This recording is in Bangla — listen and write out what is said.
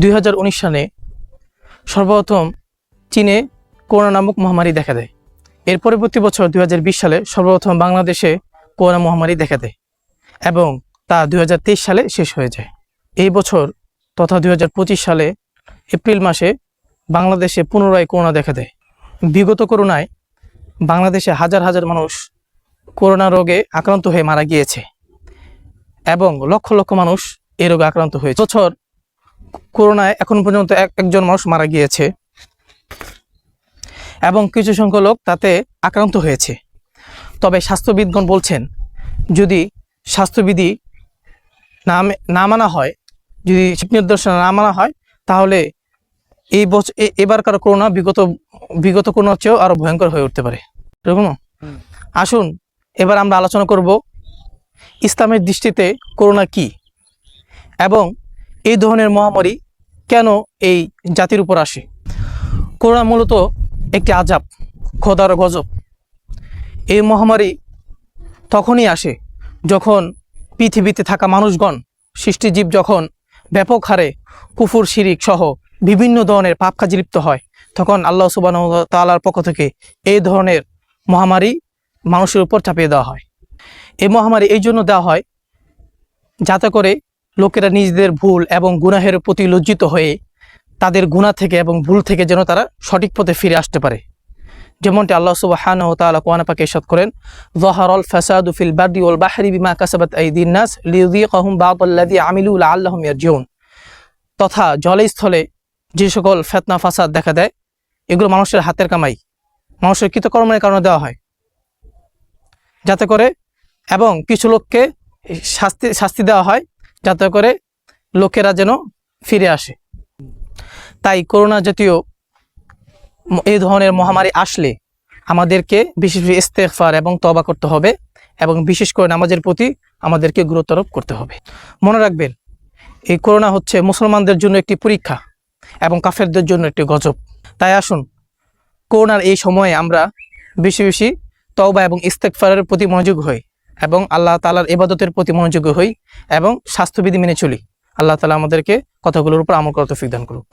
দুই হাজার উনিশ সালে সর্বপ্রথম চীনে করোনা নামক মহামারী দেখা দেয়। এর পরবর্তী বছর দুই হাজার বিশ সালে সর্বপ্রথম বাংলাদেশে করোনা মহামারী দেখা দেয় এবং তা দুই হাজার তেইশ সালে শেষ হয়ে যায়। এই বছর তথা দুই হাজার পঁচিশ সালে এপ্রিল মাসে বাংলাদেশে পুনরায় করোনা দেখা দেয়। বিগত করোনায় বাংলাদেশে হাজার হাজার মানুষ করোনা রোগে আক্রান্ত হয়ে মারা গিয়েছে এবং লক্ষ লক্ষ মানুষ এই রোগে আক্রান্ত হয়েছে। বছর করোনায় এখন পর্যন্ত এক একজন মানুষ মারা গিয়েছে এবং কিছু সংখ্যক লোক তাতে আক্রান্ত হয়েছে। তবে স্বাস্থ্যবিদগণ বলছেন যদি স্বাস্থ্যবিধি না না মানা হয় যদি নির্দেশনা না মানা হয় তাহলে এই বছর এবারকার করোনা বিগত বিগত করোনার চেয়েও আরও ভয়ঙ্কর হয়ে উঠতে পারে। এরকম? আসুন এবার আমরা আলোচনা করব ইসলামের দৃষ্টিতে করোনা কি? এবং এই ধরনের মহামারী কেন এই জাতির উপর আসে? করোনা মূলত একটি আজাব খোদার গজব। এই মহামারী তখনই আসে যখন পৃথিবীতে থাকা মানুষগণ, সৃষ্টিজীব যখন ব্যাপক হারে কুফুর, শিরিক সহ বিভিন্ন ধরনের পাপ কাজে লিপ্ত হয়, তখন আল্লাহ সুবাহ তালার পক্ষ থেকে এই ধরনের মহামারী মানুষের উপর চাপিয়ে দেওয়া হয়। এই মহামারী এই জন্য দেওয়া হয় যাতে করে লোকেরা নিজেদের ভুল এবং গুনাহের প্রতি লজ্জিত হয়ে তাদের গুনাহ থেকে এবং ভুল থেকে যেন তারা সঠিক পথে ফিরে আসতে পারে। যেমনটি আল্লাহ সুবহানাহু ওয়া তাআলা কোরআনে পাকে ইরশাদ করেন, যাহারাল ফাসাদু ফিল বারদি ওয়াল বাহরি বিমা কাসাবাত আইদিন নাস লিউদি লিযীকাহুম বা'দাল্লাযী আমিলু লাআল্লাহুম ইয়ারজিউন। তথা জলে স্থলে যে সকল ফেতনা, ফাসাদ দেখা দেয়, এগুলো মানুষের হাতের কামাই, মানুষের কৃতকর্মের কারণে দেওয়া হয়। যাতে করে এবং কিছু লোককে শাস্তি শাস্তি দেওয়া হয় যাতে করে লোকেরা যেন ফিরে আসে। তাই করোনা জাতীয় এই ধরনের মহামারী আসলে আমাদেরকে বিশেষ ইস্তেগফার এবং তবা করতে হবে এবং বিশেষ করে নামাজের প্রতি আমাদেরকে গুরুত্ব আরোপ করতে হবে। মনে রাখবেন, এই করোনা হচ্ছে মুসলমানদের জন্য একটি পরীক্ষা এবং কাফেরদের জন্য একটি গজব। তাই আসুন, করোনার এই সময়ে আমরা বেশি বেশি তওবা এবং ইস্তেগফারের প্রতি মনোযোগ হই এবং আল্লাহ তালার ইবাদতের প্রতি মনোযোগী হই এবং স্বাস্থ্যবিধি মেনে চলি। আল্লাহ তালা আমাদেরকে কথাগুলোর উপর আমল করতে ফিদান করুক।